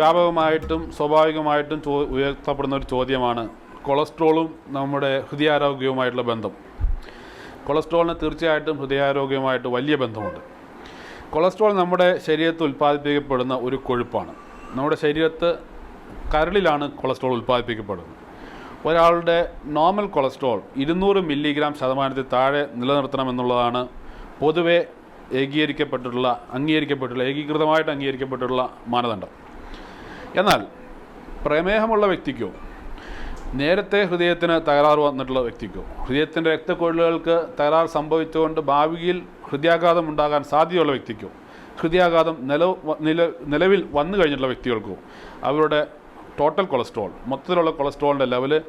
വ്യാപകമായിട്ടും സ്വാഭാവികമായിട്ടും ചോ ഉയർത്തപ്പെടുന്ന ഒരു ചോദ്യമാണ് കൊളസ്ട്രോളും നമ്മുടെ ഹൃദയാരോഗ്യവുമായിട്ടുള്ള ബന്ധം. കൊളസ്ട്രോളിന് തീർച്ചയായിട്ടും ഹൃദയാരോഗ്യവുമായിട്ട് വലിയ ബന്ധമുണ്ട്. കൊളസ്ട്രോൾ നമ്മുടെ ശരീരത്തിൽ ഉൽപ്പാദിപ്പിക്കപ്പെടുന്ന ഒരു കൊഴുപ്പാണ്. നമ്മുടെ ശരീരത്ത് കരളിലാണ് കൊളസ്ട്രോൾ ഉൽപ്പാദിപ്പിക്കപ്പെടുന്നത്. ഒരാളുടെ നോർമൽ കൊളസ്ട്രോൾ ഇരുന്നൂറ് മില്ലിഗ്രാം ശതമാനത്തിൽ താഴെ നിലനിർത്തണമെന്നുള്ളതാണ് പൊതുവെ ഏകീകരിക്കപ്പെട്ടിട്ടുള്ള അംഗീകരിക്കപ്പെട്ടിട്ടുള്ള ഏകീകൃതമായിട്ട് അംഗീകരിക്കപ്പെട്ടിട്ടുള്ള മാനദണ്ഡം. എന്നാൽ പ്രമേഹമുള്ള വ്യക്തിക്കോ നേരത്തെ ഹൃദയത്തിന് തകരാറ് വന്നിട്ടുള്ള വ്യക്തിക്കോ ഹൃദയത്തിന്റെ രക്തക്കൊഴലുകൾക്ക് തകരാറ് സംഭവിച്ചുകൊണ്ട് ഭാവിയിൽ ഹൃദയാഘാതം ഉണ്ടാകാൻ സാധ്യതയുള്ള വ്യക്തിക്കോ ഹൃദയാഘാതം നില നില നിലവിൽ വന്നു കഴിഞ്ഞിട്ടുള്ള വ്യക്തികൾക്കോ അവരുടെ ടോട്ടൽ കൊളസ്ട്രോൾ മൊത്തത്തിലുള്ള കൊളസ്ട്രോളിന്റെ ലെവൽ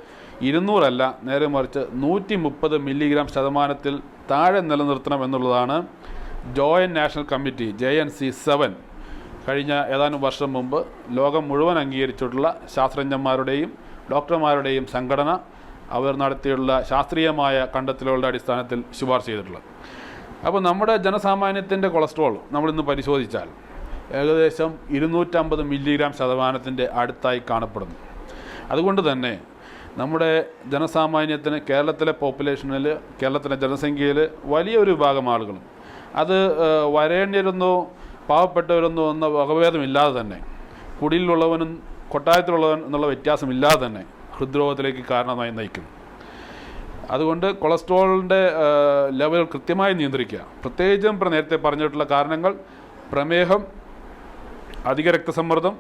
ഇരുന്നൂറല്ല നേരെ മറിച്ച് നൂറ്റി മുപ്പത് മില്ലിഗ്രാം ശതമാനത്തിൽ താഴെ നിലനിർത്തണം എന്നുള്ളതാണ് joint national committee J N C seven. കഴിഞ്ഞ ഏതാനും വർഷം മുമ്പ് ലോകം മുഴുവൻ അംഗീകരിച്ചിട്ടുള്ള ശാസ്ത്രജ്ഞന്മാരുടെയും ഡോക്ടർമാരുടെയും സംഘടന അവർ നടത്തിയുള്ള ശാസ്ത്രീയമായ കണ്ടെത്തലുകളുടെ അടിസ്ഥാനത്തിൽ ശുപാർശ ചെയ്തിട്ടുള്ളത്. അപ്പോൾ നമ്മുടെ ജനസാമാന്യത്തിന്റെ കൊളസ്ട്രോൾ നമ്മളിന്ന് പരിശോധിച്ചാൽ ഏകദേശം ഇരുന്നൂറ്റമ്പത് മില്ലിഗ്രാം ശതമാനത്തിന്റെ അടുത്തായി കാണപ്പെടുന്നു. അതുകൊണ്ട് തന്നെ നമ്മുടെ ജനസാമാന്യത്തിന് കേരളത്തിലെ പോപ്പുലേഷനിൽ കേരളത്തിലെ ജനസംഖ്യയിൽ വലിയൊരു വിഭാഗം ആളുകളും അത് ഏഹ്, വരേണ്യരെന്നോ പാവപ്പെട്ടവരെന്നോ എന്ന വകഭേദമില്ലാതെ തന്നെ കുടിയിലുള്ളവനും കൊട്ടാരത്തിലുള്ളവൻ എന്നുള്ള വ്യത്യാസമില്ലാതെ തന്നെ ഹൃദ്രോഗത്തിലേക്ക് കാരണമായി നയിക്കും അതുകൊണ്ട് കൊളസ്ട്രോളിന്റെ ലെവൽ കൃത്യമായി നിയന്ത്രിക്കുക. പ്രത്യേകിച്ചും നേരത്തെ പറഞ്ഞിട്ടുള്ള കാരണങ്ങൾ പ്രമേഹം അധിക രക്തസമ്മർദ്ദം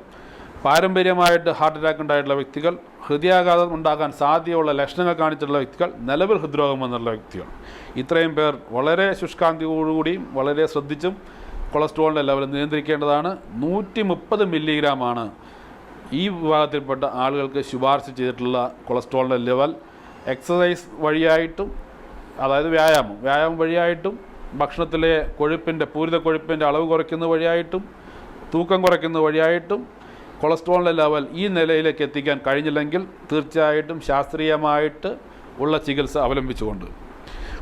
പാരമ്പര്യമായിട്ട് ഹാർട്ട് അറ്റാക്ക് ഉണ്ടായിട്ടുള്ള വ്യക്തികൾ ഹൃദയാഘാതം ഉണ്ടാകാൻ സാധ്യതയുള്ള ലക്ഷണങ്ങൾ കാണിച്ചിട്ടുള്ള വ്യക്തികൾ നിലവിൽ ഹൃദ്രോഗം വന്നുള്ള വ്യക്തികൾ. ഇത്രയും പേർ വളരെ ശുഷ്കാന്തിയോടുകൂടിയും വളരെ ശ്രദ്ധിച്ചും കൊളസ്ട്രോളിന്റെ ലെവൽ നിയന്ത്രിക്കേണ്ടതാണ്. നൂറ്റി മുപ്പത് മില്ലിഗ്രാമാണ് ഈ വിഭാഗത്തിൽപ്പെട്ട ആളുകൾക്ക് ശുപാർശ ചെയ്തിട്ടുള്ള കൊളസ്ട്രോളിന്റെ ലെവൽ. എക്സസൈസ് വഴിയായിട്ടും അതായത് വ്യായാമം വ്യായാമം വഴിയായിട്ടും ഭക്ഷണത്തിലെ കൊഴുപ്പിന്റെ പൂരിത കൊഴുപ്പിന്റെ അളവ് കുറയ്ക്കുന്ന വഴിയായിട്ടും തൂക്കം കുറയ്ക്കുന്ന വഴിയായിട്ടും കൊളസ്ട്രോളിന്റെ ലെവൽ ഈ നിലയിലേക്ക് എത്തിക്കാൻ കഴിഞ്ഞില്ലെങ്കിൽ തീർച്ചയായിട്ടും ശാസ്ത്രീയമായിട്ട് ഉള്ള ചികിത്സ അവലംബിച്ചുകൊണ്ട്.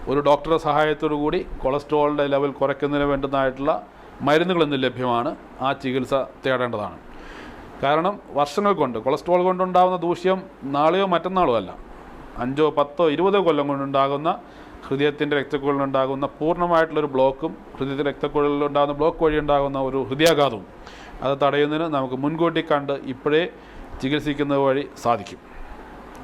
ഒരു ഡോക്ടറുടെ സഹായത്തോടു കൂടി കൊളസ്ട്രോളിന്റെ ലെവൽ കുറയ്ക്കുന്നതിന് വേണ്ടുന്നതായിട്ടുള്ള മരുന്നുകൾ ലഭ്യമാണ് ആ ചികിത്സ തേടേണ്ടതാണ്. കാരണം വർഷങ്ങൾ കൊണ്ട് കൊളസ്ട്രോൾ കൊണ്ടുണ്ടാകുന്ന ദൂഷ്യം നാളെയോ മറ്റന്നാളോ അല്ല. അഞ്ചോ പത്തോ ഇരുപതോ കൊല്ലം കൊണ്ടുണ്ടാകുന്ന ഹൃദയത്തിന്റെ രക്തക്കുഴലിലുണ്ടാകുന്ന പൂർണമായിട്ടുള്ളൊരു ബ്ലോക്കും ഹൃദയത്തിന്റെ രക്തക്കുഴലിലുണ്ടാകുന്ന ബ്ലോക്ക് വഴി ഉണ്ടാകുന്ന ഒരു ഹൃദയാഘാതവും അത് തടയുന്നതിന് നമുക്ക് മുൻകൂട്ടി കണ്ട് ഇപ്പോഴേ ചികിത്സിക്കുന്നത് വഴി സാധിക്കും.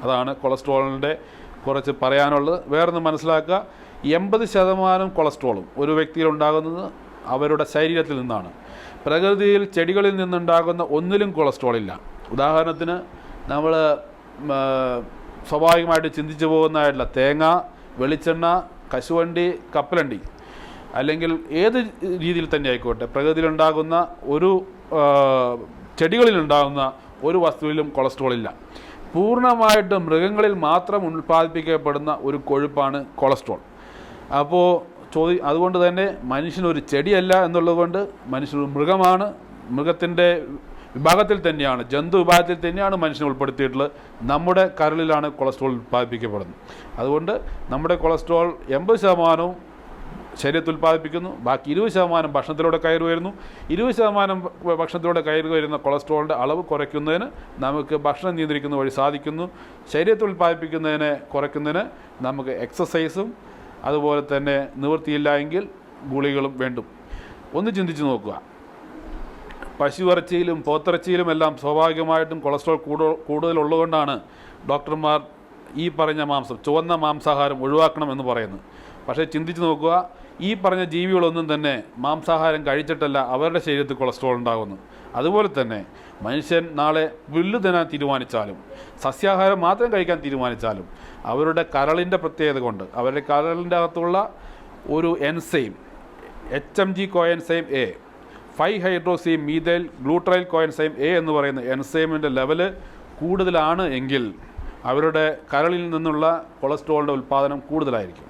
അതാണ് കൊളസ്ട്രോളിന്റെ കുറച്ച് പറയാനുള്ളത്. വേറൊന്ന് മനസ്സിലാക്കുക എൺപത് ശതമാനം കൊളസ്ട്രോളും ഒരു വ്യക്തിയിൽ ഉണ്ടാകുന്നത് അവരുടെ ശരീരത്തിൽ നിന്നാണ്. പ്രകൃതിയിൽ ചെടികളിൽ നിന്നുണ്ടാകുന്ന ഒന്നിലും കൊളസ്ട്രോൾ ഇല്ല. ഉദാഹരണത്തിന് നമ്മൾ സ്വാഭാവികമായിട്ട് ചിന്തിച്ചു പോകുന്നതായിട്ടുള്ള തേങ്ങ വെളിച്ചെണ്ണ കശുവണ്ടി കപ്പലണ്ടി. അല്ലെങ്കിൽ ഏത് രീതിയിൽ തന്നെ ആയിക്കോട്ടെ പ്രകൃതിയിലുണ്ടാകുന്ന ഒരു ചെടികളിലുണ്ടാകുന്ന ഒരു വസ്തുവിലും കൊളസ്ട്രോൾ ഇല്ല. പൂർണമായിട്ട് മൃഗങ്ങളിൽ മാത്രം ഉൽപ്പാദിപ്പിക്കപ്പെടുന്ന ഒരു കൊഴുപ്പാണ് കൊളസ്ട്രോൾ അപ്പോൾ ചോദി അതുകൊണ്ട് തന്നെ മനുഷ്യനൊരു ചെടിയല്ല എന്നുള്ളത് കൊണ്ട് മനുഷ്യനൊരു മൃഗമാണ്. മൃഗത്തിന്റെ വിഭാഗത്തിൽ തന്നെയാണ് ജന്തു വിഭാഗത്തിൽ തന്നെയാണ് മനുഷ്യനെ ഉൾപ്പെടുത്തിയിട്ടുള്ളത്. നമ്മുടെ കരളിലാണ് കൊളസ്ട്രോൾ ഉൽപ്പാദിപ്പിക്കപ്പെടുന്നത് അതുകൊണ്ട് നമ്മുടെ കൊളസ്ട്രോൾ എൺപത് ശതമാനവും ശരീരത്തിൽ ഉൽപ്പാദിപ്പിക്കുന്നു ബാക്കി ഇരുപത് ശതമാനം ഭക്ഷണത്തിലൂടെ കയറി വരുന്നു. ഇരുപത് ശതമാനം ഭക്ഷണത്തിലൂടെ കയറി വരുന്ന കൊളസ്ട്രോളിന്റെ അളവ് കുറയ്ക്കുന്നതിന് നമുക്ക് ഭക്ഷണം നിയന്ത്രിക്കുന്ന വഴി സാധിക്കുന്നു. ശരീരത്തിൽ ഉൽപ്പാദിപ്പിക്കുന്നതിനെ കുറയ്ക്കുന്നതിന് നമുക്ക് എക്സസൈസും അതുപോലെ തന്നെ നിവൃത്തിയില്ല എങ്കിൽ ഗുളികളും വേണ്ടും. ഒന്ന് ചിന്തിച്ച് നോക്കുക. പശുവിറച്ചിയിലും പോത്തിറച്ചിയിലും എല്ലാം സ്വാഭാവികമായിട്ടും കൊളസ്ട്രോൾ കൂടുതലുള്ളതുകൊണ്ടാണ് ഡോക്ടർമാർ ഈ പറഞ്ഞ മാംസം ചുവന്ന മാംസാഹാരം ഒഴിവാക്കണം എന്ന് പറയുന്നത്. പക്ഷേ ചിന്തിച്ച് നോക്കുക ഈ പറഞ്ഞ ജീവികളൊന്നും തന്നെ മാംസാഹാരം കഴിച്ചിട്ടല്ല അവരുടെ ശരീരത്തിൽ കൊളസ്ട്രോൾ ഉണ്ടാകുന്നു അതുപോലെ തന്നെ മനുഷ്യൻ നാളെ പുല്ല് തിന്നാൻ തീരുമാനിച്ചാലും സസ്യാഹാരം മാത്രം കഴിക്കാൻ തീരുമാനിച്ചാലും അവരുടെ കരളിന്റെ പ്രത്യേകത കൊണ്ട് അവരുടെ കരളിന്റെ അകത്തുള്ള ഒരു enzyme H M G coenzyme A five hydroxy methyl glutaryl coenzyme A എന്ന് പറയുന്ന എൻസൈമിന്റെ ലെവൽ കൂടുതലാണ് എങ്കിൽ അവരുടെ കരളിൽ നിന്നുള്ള കൊളസ്ട്രോളിന്റെ ഉൽപ്പാദനം കൂടുതലായിരിക്കും.